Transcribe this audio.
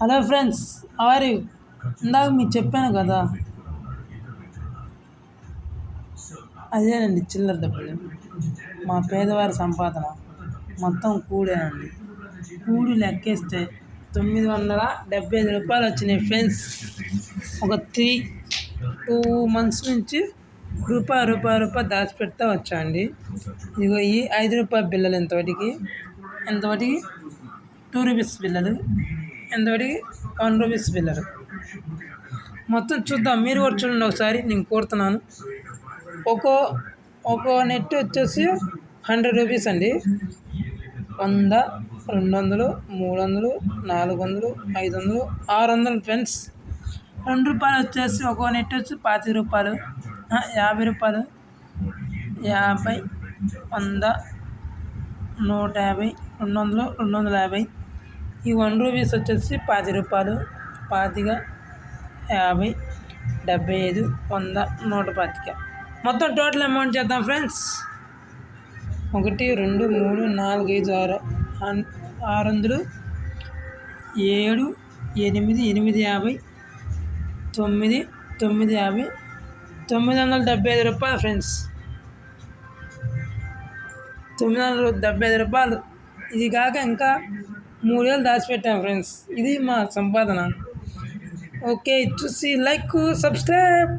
Hello friends అవరి ఇందాక మీకు చెప్పాను కదా. అదేనండి చిల్లర డబ్బులు మా పేదవారి సంపాదన మొత్తం కూడేనండి. కూడి లెక్కేస్తే తొమ్మిది వందల డెబ్బై ఐదు రూపాయలు వచ్చినాయి ఫ్రెండ్స్. ఒక త్రీ టూ మంత్స్ నుంచి రూపాయి రూపాయి రూపాయి దాచిపెడతా వచ్చా అండి ఇదిగో ఈ ఐదు రూపాయల బిల్లలు ఎంతవరకు ఎంతవరకు టూ రూపీస్ బిల్లలు ఎంతవరకు వన్ రూపీస్ బిల్లలు మొత్తం చూద్దాం. మీరు కూడా చూడండి ఒకసారి. నేను కోరుతున్నాను. ఒక్కో ఒక్కో నెట్ వచ్చేసి హండ్రెడ్ రూపీస్ అండి. వంద రెండు వందలు మూడు వందలు నాలుగు వందలు ఐదు వందలు ఆరు వందలు ఫ్రెండ్స్. రెండు రూపాయలు వచ్చేసి ఒక్కో నెట్ వచ్చి పాతిక రూపాయలు. యాభై రూపాయలు. యాభై వంద నూట యాభై రెండు వందలు రెండు వందల యాభై. ఈ వన్ రూపీస్ వచ్చేసి పాతి రూపాయలు. పాతిక యాభై డెబ్బై ఐదు వంద నూట పాతిక. మొత్తం టోటల్ అమౌంట్ చేద్దాం ఫ్రెండ్స్. ఒకటి రెండు మూడు నాలుగు ఐదు ఆరు ఆరు వందలు. ఏడు ఎనిమిది ఎనిమిది యాభై తొమ్మిది తొమ్మిది యాభై తొమ్మిది వందల డెబ్బై ఐదు రూపాయలు ఫ్రెండ్స్. తొమ్మిది వందల డెబ్బై ఐదు రూపాయలు. ఇది కాక ఇంకా మూడేళ్ళు దాచిపెట్టాం ఫ్రెండ్స్ ఇది మా సంపాదన. ఓకే చూసి లైక్ సబ్స్క్రైబ్